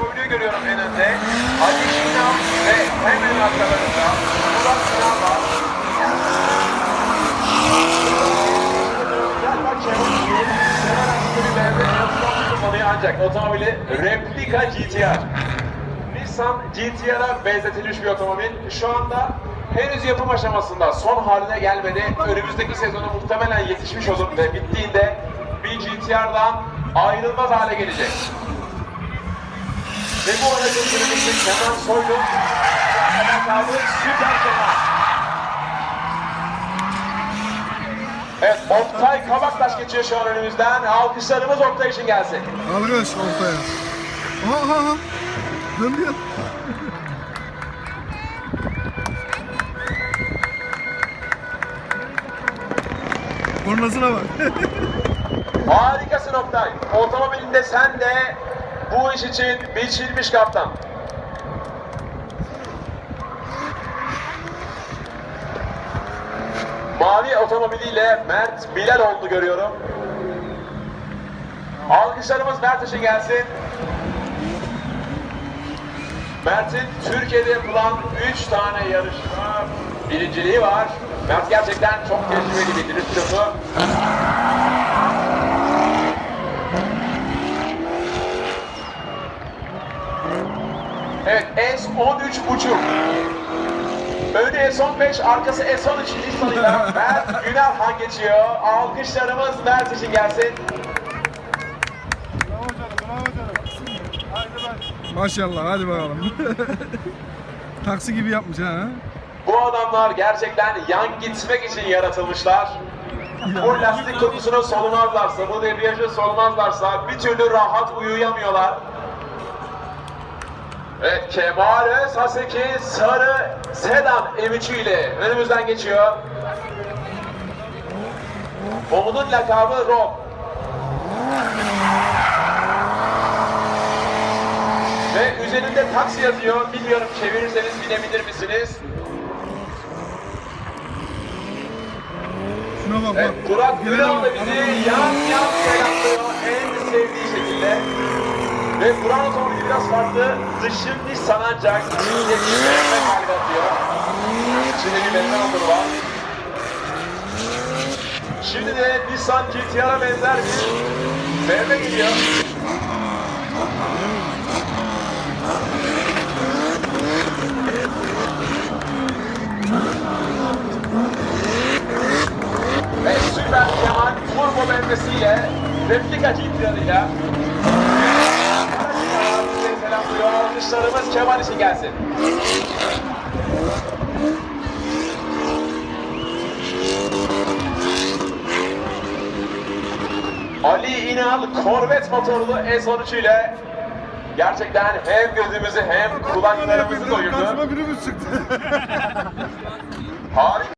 Soylu'yu görüyorum en önde. Ali İnan ve hemen arkalarında Murat Sinan var. Galiba Kemal Bey, Kemal Aksiyonu bir BMW yarıştan tutulmalıyı ancak otomobili replika GTR. Nissan GTR'a benzetilmiş bir otomobil. Şu anda henüz yapım aşamasında son haline gelmedi. Önümüzdeki sezona muhtemelen yetişmiş olur ve bittiğinde bir GTR'dan ayrılmaz hale gelecek. Ve bu aracın sürücüsü Kenan Soylu. Lakabı Süper Kenan. Evet, Oktay Kabaktaş geçiyor şu an önümüzden. Alkışlarımız Oktay için gelsin. Alkış ortaya. Aha aha. Döndü ya. Kornasına bak. Harikasın Oktay. Otomobilinde sen de bu iş için biçilmiş kaptan. Mavi otomobiliyle Mert Bileroğlu görüyorum. Alkışlarımız Mert için gelsin. Mert'in Türkiye'de yapılan 3 tane yarışma birinciliği var. Mert gerçekten çok tecrübeli bir drift. S13 buçuk. Önü S15, arkası S13 Nissan'ıyla Mert Günalhan geçiyor. Alkışlarımız Mert için gelsin. Bravo canım, bravo canım. Haydi ben. Maşallah hadi bakalım. Taksi gibi yapmış ha. Bu adamlar gerçekten yan gitmek için yaratılmışlar. Bu lastik kokusunu solumazlarsa, bu debriyajı solumazlarsa bir türlü rahat uyuyamıyorlar. Evet, Kemal Özhaseki sarı sedan M3 ile önümüzden geçiyor. Onun lakabı Rob. Ve üzerinde taksi yazıyor. Bilmiyorum çevirirseniz bilebilir misiniz? Şuna bak bak. Evet, Burak da bizi adamın- yan yan selamlıyor en sevdiği şekilde. Ve Burak otomobili biraz farklı. Dışı Nissan ancak içinde bir BMW halde atıyor. İçinde bir BMW motoru var. Şimdi de Nissan GTR'a benzer bir BMW geliyor. Ve Süper Kemal Turbo BMW'siyle replika GTR'ıyla. Alkışlarımız Kemal için gelsin. Ali İnal Corvette motorlu S13 ile gerçekten hem gözümüzü hem kulaklarımızı doyurdu. Çıktı. Harika.